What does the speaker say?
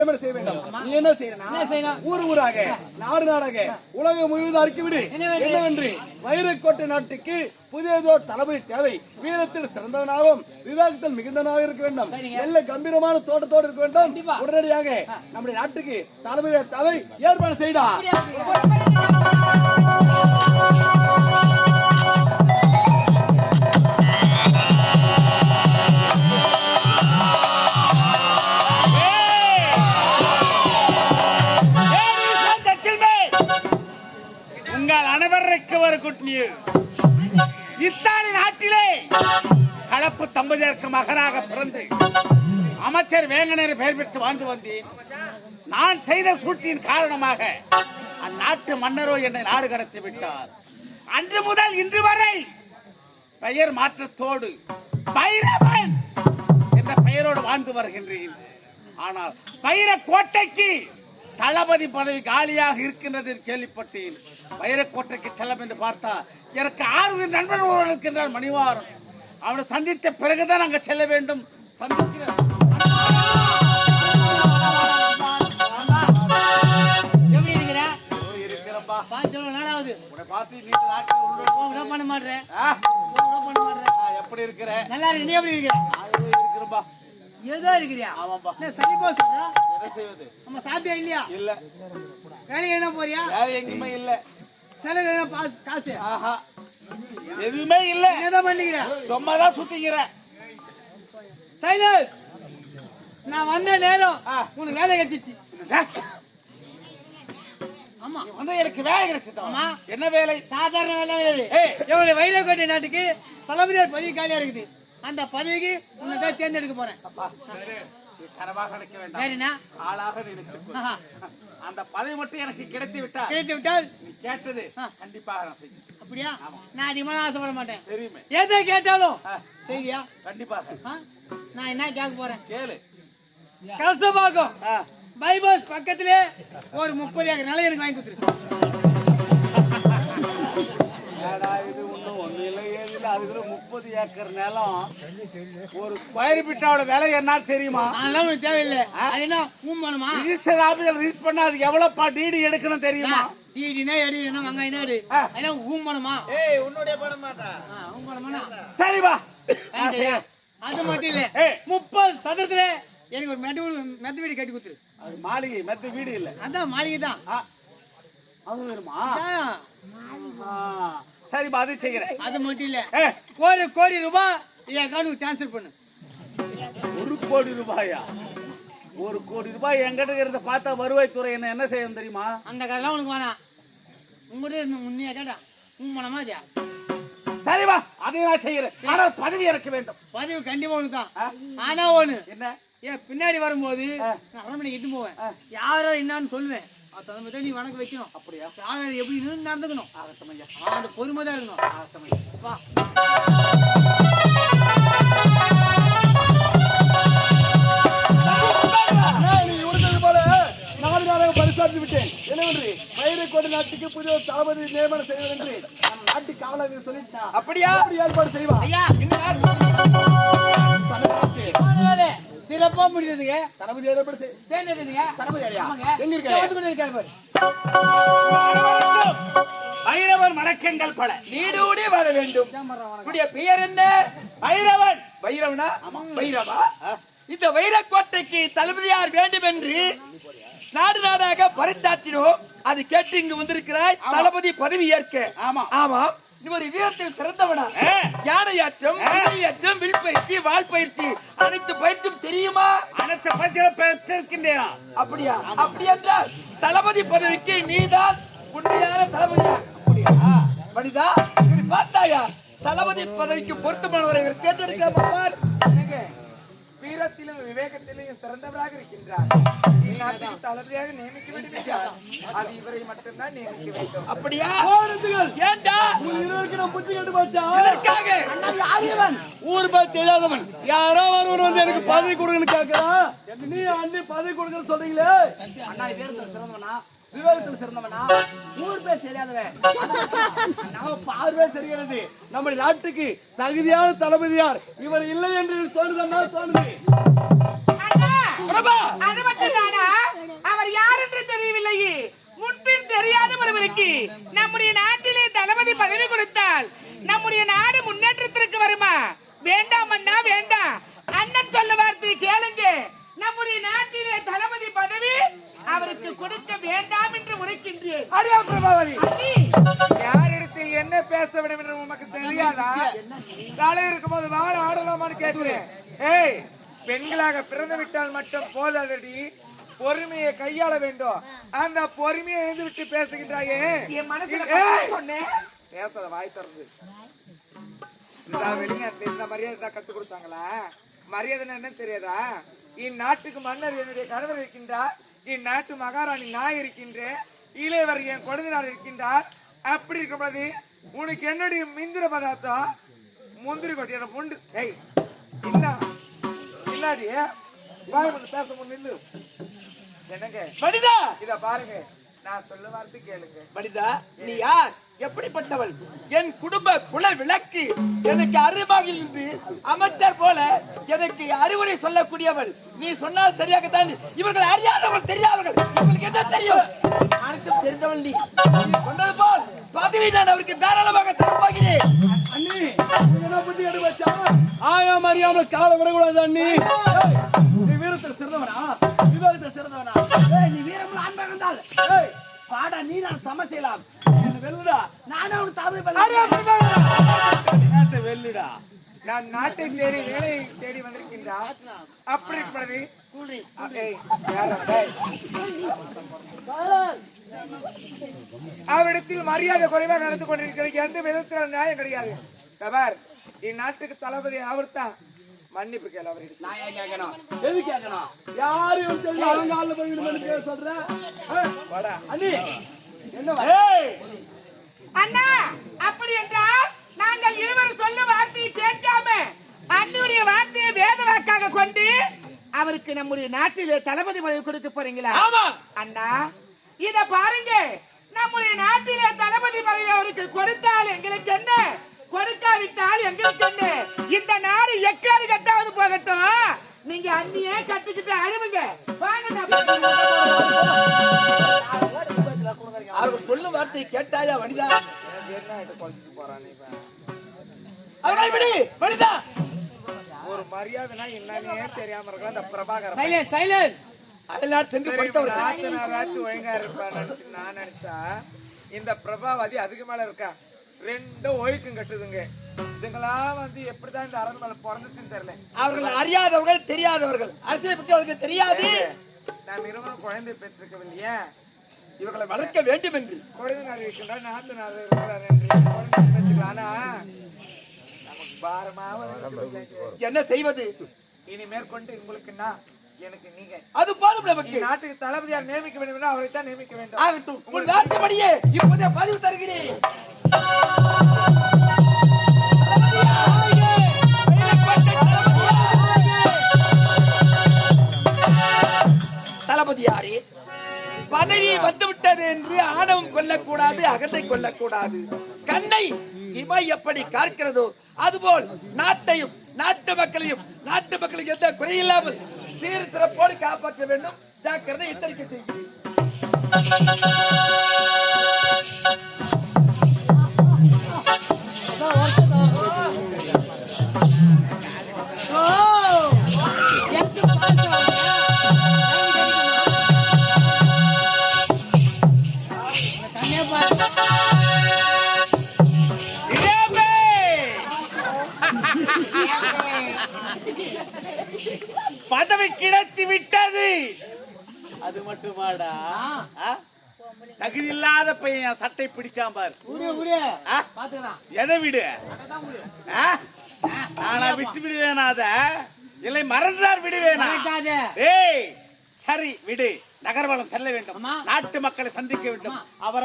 செய்ய வேண்டும்? நீ என்ன செய்யணும் என்ன செய்யணும்? ஊர் ஊராக நாடு நாடாக உலகம் முழுவதும் அறிக்கிவிடு என்ன வேண்டும்? என்னவென்று? வைரக்கோட்டை நாட்டுக்கு புதியதோர் தளபதி தேவை. வீரத்தில் சிறந்தவனாகவும் விவேகத்தில் மிகுந்தவனாக இருக்க வேண்டும். நல்ல கம்பீரமான தோட்டத்தோடு இருக்க வேண்டும். உடனடியாக நம்முடைய நாட்டுக்கு தளபதி தேவை. ஏற்பாடு செய்டா ஒரு குட் நியூஸ் இத்தாலி நாட்டிலே கலப்பு தம்பதியருக்கு மகனாக பிறந்து அமைச்சர் வேங்கனர் பெயர் பெற்று வாழ்ந்து வந்தேன். நான் செய்த சூழ்ச்சியின் காரணமாக அந்நாட்டு மன்னரோ என்னை நாடு கடத்தி விட்டார். அன்று முதல் இன்று வரை பெயர் மாற்றத்தோடு பைரவன் என்ற பெயரோடு வாழ்ந்து வருகின்றேன். ஆனால் பைர கோட்டைக்கு தளபதி பதவி காலியாக இருக்கின்றது கேள்விப்பட்டேன். வைரக்கோட்டைக்கு செல்லம் என்று பார்த்தா எனக்கு ஆறு நண்பன் ஒருவன் இருக்கின்றான் மணிவாரம் அவனை சந்தித்த பிறகுதான் அங்க செல்ல வேண்டும். சந்திக்கிறேன். எப்படி இருக்கிற? நல்லா இருக்கு நீ எப்படி இருக்கிற? ஏதோ இருக்கிறியா? ஆமாப்பா சளிப்பா சொல்றா நம்ம இல்லையா? இல்ல. வேலைக்கு என்ன போறியா? எங்கேயுமே இல்ல. செலவு என்ன காசு. ஆஹா. எதுவுமே இல்ல. என்னதான் பண்ணிக்கிற? சும்மா தான் சுத்திக்கிறேன் சைலன்ஸ் நான் வந்த நேரம். உனக்கு வேலை கிடைச்சிச்சு. ஆமா. வந்து எனக்கு வேலை கிடைச்சதா ஆமா. என்ன வேலை? சாதாரண வேலை கிடையாது. எவ்வளவு வைரக்கோட்டை நாட்டுக்கு தளபதியார் பதவி காலியா இருக்குது. அந்த பதவிக்கு உன்னை தான் தேர்ந்தெடுக்க போறேன். கனவாக நினைக்க வேண்டாம். ஆளாக நினைத்து. அந்த பதவி மட்டும் எனக்கு கிடைத்து விட்டா கிடைத்து விட்டால் நீ கேட்டது. கண்டிப்பாக நான் செய்வேன். அப்படியா? நான் அதிகமாக ஆசைப்பட மாட்டேன். தெரியுமே எதை கேட்டாலும்? செய்வியா? கண்டிப்பாக? நான் என்ன கேட்க போறேன்? கேளு. கலசபாக்கம் பைபாஸ் பக்கத்திலே ஒரு முப்பது ஏக்கர் நிலம் எனக்கு வாங்கி கொடுத்துரு. ஏடா, இது? ஒண்ணும் ஒண்ணு இல்லை. ஏது இல்லை அதுக்குள்ள முப்பது ஏக்கர் நிலம். ஒரு ஸ்கொயர் ஃபீட்டோட விலை என்ன தெரியுமா? அதெல்லாம் தேவையில்லை. அது என்ன? ஊம் வேணுமா? ரிஜிஸ்டர் ஆபீஸ்ல ரிஜிஸ்டர் பண்ணா அதுக்கு எவ்வளவு டிடி எடுக்கணும் தெரியுமா? டீடினா எடி என்ன வெங்காயம் எடு. அதெல்லாம் ஊம் வேணுமா? ஏய் உன்னுடைய படம் மாட்டா. ஆ, ஊம் வேணுமா சரி வா வாங்கி தரியா? அது மட்டும் இல்ல. ஏய். முப்பது சதுரத்துல எனக்கு ஒரு மெத்த வீடு மெத்த வீடு கட்டி கொடுத்துரு. அது மாளிகை மத்த வீடு இல்ல. அதான் மாளிகை தான். அது வேணுமா சரிப்பா அது செய்கிறேன் அது மட்டும் இல்ல. ஏ, ஒரு கோடி ரூபாய் என் அக்கௌண்ட்டுக்கு டிரான்ஸ்ஃபர் பண்ணு. ஒரு கோடி ரூபாயா? ஒரு கோடி ரூபாய் எங்கிட்ட இருந்த பார்த்தா வருவாய்த்துறை என்ன என்ன செய்யணும் தெரியுமா? அந்த கதைலாம் உனக்கு வேணாம். உங்கள்கிட்ட இருந்த உண்மையா கேட்டா உன் மனமா இல்லையா சரி வா அதை நான் செய்கிறேன் ஆனால் பதவி எனக்கு வேண்டும். பதவி கண்டிப்பா உனக்கு தான்? ஆனா ஒண்ணு. என்ன? ஏன் பின்னாடி வரும்போது. நான் அரண்மனைக்கு எட்டு போவேன். யாரோ என்னன்னு சொல்லுவேன். தகுந்த மாதிரி நீ வணக்கம் வைக்கணும். அப்படியா? யார் எப்படி நடந்துக்கணும். ஆகட்டும் ஐயா ஆ, அந்த பொறுமை தான் இருக்கணும். ஆகட்டும் ஐயா வா. பரிசாற்றி விட்டேன். என்னவென்று வைரக்கோட்டை நாட்டுக்கு புதிய தளபதி நியமனம் செய்வது என்று நம் நாட்டு காவலர்கள் சொல்லிட்டா. அப்படியா? அப்படி ஏற்பாடு செய்வா ஐயா தளபதி வாங்கலாதே. சிறப்பா முடிஞ்சதுங்க. தளபதி ஏற்பாடு செய் தேர்ந்தெடுத்துங்க தளபதி யாரையா? ஆமாங்க. எங்க இருக்காரு? இதோ வந்து கொண்டு இருக்காரு பாரு. பைரவன் வணக்கங்கள் பல. நீடூடி வாழ வேண்டும். உடைய பெயர் என்ன? பைரவன்? வைரவனா வைரவா இந்த வைரக்கோட்டைக்கு தளபதியார் வேண்டும் என்று நாடு நாடாக பரிசாற்றினோம் அது கேட்டு இங்கு வந்திருக்கிறாய் தளபதி பதவி ஏற்க. ஆமா. ஆமாம் இவர் வீரத்தில் சிறந்தவனா. யானையாற்றம் குதிரையாற்றம் வில் பயிற்சி வால் பயிற்சி அனைத்து பயிற்சியும் தெரியுமா? அனைத்து பரிசுகளை பெற்றிருக்கின்றேனா? அப்படியா? அப்படி என்றால் தளபதி பதவிக்கு நீதான் உண்மையான தளபதியா? அப்படியா? மனிதா பார்த்தாயா? தளபதி பதவிக்கு பொருத்தமானவரை இவர் தேர்ந்தெடுக்காமல் வீரத்திலும் விவேகத்திலும் சிறந்தவராக இருக்கின்றார் தளபதியாக நியமிக்க வேண்டும். அது இவரை மட்டும்தான் நியமிக்க வேண்டும் அப்படியா ஏண்டா புத்தி கண்டு ஊர் பேர் தெரியாதவன் யாரோ ஒருவன் வந்து எனக்கு பதவி கொடுங்கன்னு கேட்கிறான் நீ அண்ணி பதவி கொடுங்கன்னு சொல்றீங்களே அண்ணா விவேகத்தில் சிறந்தவனா விவேகத்தில் சிறந்தவனா? ஊர் பேர் தெரியாதவன். நம்ம பார்வை சரிகிறது நம்ம நாட்டுக்கு தகுதியான தளபதியார் இவர் இல்லை என்று தோணுதா தோணுது. அது மட்டும் அவர் யார் என்று தெரியவில்லையே. முன்பின் தெரியாத ஒருவருக்கு நம்முடைய நாட்டிலே தளபதி பதவி கொடுத்தால் நம்முடைய நாடு முன்னேற்றத்திற்கு வருமா? வேண்டாம் அண்ணா வேண்டாம். அண்ணன் சொல்ல வார்த்தை கேளுங்க. நம்முடைய நாட்டிலே தளபதி பதவி அவருக்கு கொடுக்க வேண்டாம் என்று உரைக்கின்றேன். அடியா பிரபாவதி. யாரிடத்தில் என்ன பேச வேண்டும் என்று உனக்கு தெரியாதா? தலை இருக்கும்போது வாழ ஆடலாமான்னு கேட்கிறேன். ஏய் பெண்களாக பிறந்து விட்டால் மட்டும் போதாதடி. பொறுமையை கையாள வேண்டும். அந்த பொறுமையை எழுந்து விட்டு பேசுகின்றாயே. என் மனசுல சொன்னேன் பேசாத வாய் திறந்து. வெளிநாட்டுல இந்த மரியாதை தான் கத்து கொடுத்தாங்களா? மரியாதை என்னன்னு தெரியாதா? இந்நாட்டுக்கு மன்னர் என்னுடைய கணவர் இருக்கின்றார். இந்நாட்டு மகாராணி நான் இருக்கின்றேன் இளையவர் என் குழந்தைனார் இருக்கின்றார். அப்படி இருக்கும்போது உனக்கு என்னுடைய மிந்திர பதார்த்தம்? முந்திரி கொட்டியான புண்டு. ஏய் என்ன? இல்லாடி வாய் பேச நில்லு. என்னங்க? இத பாருங்க. நான் சொல்ல வார்த்தை கேளுங்க. மனிதா நீ யார்? எப்படிப்பட்டவள்? என் குடும்ப குல விளக்கு எனக்கு அருகாமையில் இருந்து அமைச்சர் போல எனக்கு அறிவுரை சொல்லக்கூடியவள். நீ சொன்னால் சரியாகத்தான். இவர்கள் அறியாதவள் தெரியாதவர்கள். இவங்களுக்கு என்ன தெரியும்? அனைத்தும் தெரிந்தவள் நீ. சொன்னது போல் பதவி நான் அவருக்கு தாராளமாக தரப்போகிறேன் அண்ணி என்ன புத்தி கட்டு வச்சா? ஆயாம அறியாமல கால விடக்கூடாது அண்ணி. வீரத்தில் சிறந்தவனா? விவேகத்தில் சிறந்தவனா? ஏய், நீ வீரமுள்ள ஆண்மை இருந்தால் ஏய், பாடா நீ நான் சம செய்யலாம். என்ன வெல்லுடா? நானே அவனுக்கு தாவே நாட்டை வெல்லுடா? நான் நாட்டை தேடி வேலையை தேடி வந்திருக்கின்றார் அப்படி டேய். அவரிடத்தில் மரியாதை குறைவாக நடந்து கொண்டிருக்கிறது. எந்த விதத்தில் நியாயம் கிடையாது. தவர் இந்நாட்டுக்கு தளபதி அவர்தான் மன்னிப்பு கேள் அவரிடம் நான் ஏன் கேட்கணும்? எது கேட்கணும்? யாரையும் சொல்லி அவங்க ஆள்ல போய் விடுமனு பேர் சொல்றேன். அண்ணி. என்ன வா- அண்ணா அப்படி என்றால் நாங்கள் இருவரும் சொல்ல வார்த்தையை கேட்காம அண்ணியுடைய வார்த்தையை வேத வாக்காக கொண்டு அவருக்கு நம்முடைய நாட்டிலே தளபதி பதவி கொடுக்க போறீங்களா? ஆமா. அண்ணா இத பாருங்க. நம்முடைய நாட்டிலே தளபதி பதவி அவருக்கு கொடுத்தால் எங்களுக்கு என்ன? கொடுக்காவிட்டால் எங்களுக்கு இந்த நாடு எக்காடு கட்டாவது போகட்டும். நீங்க அண்ணியே கட்டிக்கிட்டு அழுவுங்க. வாங்க அவர்கள் சொல்லும் வார்த்தையை கேட்டாயா விடு மனிதா ஒரு மரியாதைனா என்னன்னே தெரியாம இருக்கலாம். அந்த பிரபாகரன். சைலண்ட் சைலண்ட் அதெல்லாம் படித்தவர்கள் நாத்தனாராச்சும் ஒழுங்கா இருப்பான்னு நினைச்சு நான் நினைச்சா இந்த பிரபாவதி அதுக்கு மேல இருக்கா? ரெண்டும் ஒழுக்கம் கட்டுதுங்க. இதுங்களாம் வந்து எப்படிதான் இந்த அரண்மனை பிறந்துச்சுன்னு தெரியல. அவர்கள் அறியாதவர்கள் தெரியாதவர்கள். அரசியலை பற்றி அவர்களுக்கு தெரியாது. நாம் இருவரும் குழந்தை பெற்றிருக்கவில்லையே. இவர்களை வளர்க்க வேண்டும் என்று குழந்தைனார் இருக்கின்றார் நாத்தனார் இருக்கிறார் என்று குழந்தை பெற்றுக்கலாம் ஆனா நமக்கு பாரமாக என்ன செய்வது? இனி மேற்கொண்டு உங்களுக்கு நான் எனக்கு நீங்க அது போதும் நமக்கு. நாட்டுக்கு தளபதியார் நியமிக்க வேண்டும் அவரை தான் நியமிக்க வேண்டும். ஆகட்டும். உன் வார்த்தைப்படியே இப்போதே பதிவு தருகிறேன். தளபதியாரே பதவி வந்துவிட்டது என்று ஆணவம் கொள்ளக்கூடாது அகந்தை கொள்ளக்கூடாது. கண்ணை இமை எப்படி காக்கிறதோ அதுபோல் நாட்டையும் நாட்டு மக்களையும் நாட்டு மக்களுக்கு எந்த குறையில்லாமல் சீர் சிறப்போடு காப்பாற்ற வேண்டும். ஜாக்கிரதை எச்சரிக்கை செய்கிறேன். அது மட்டுமாடா? தகுதி இல்லாத பையன் சட்டை பிடிச்சான் பார். எதை விடு? நானா விட்டு விடுவேனா அத? இல்லை மறந்துதான் விடுவேனா. ஏய் சரி விடு. நகர்வலம் செல்ல வேண்டும். நாட்டு மக்களை சந்திக்க வேண்டும். அவரை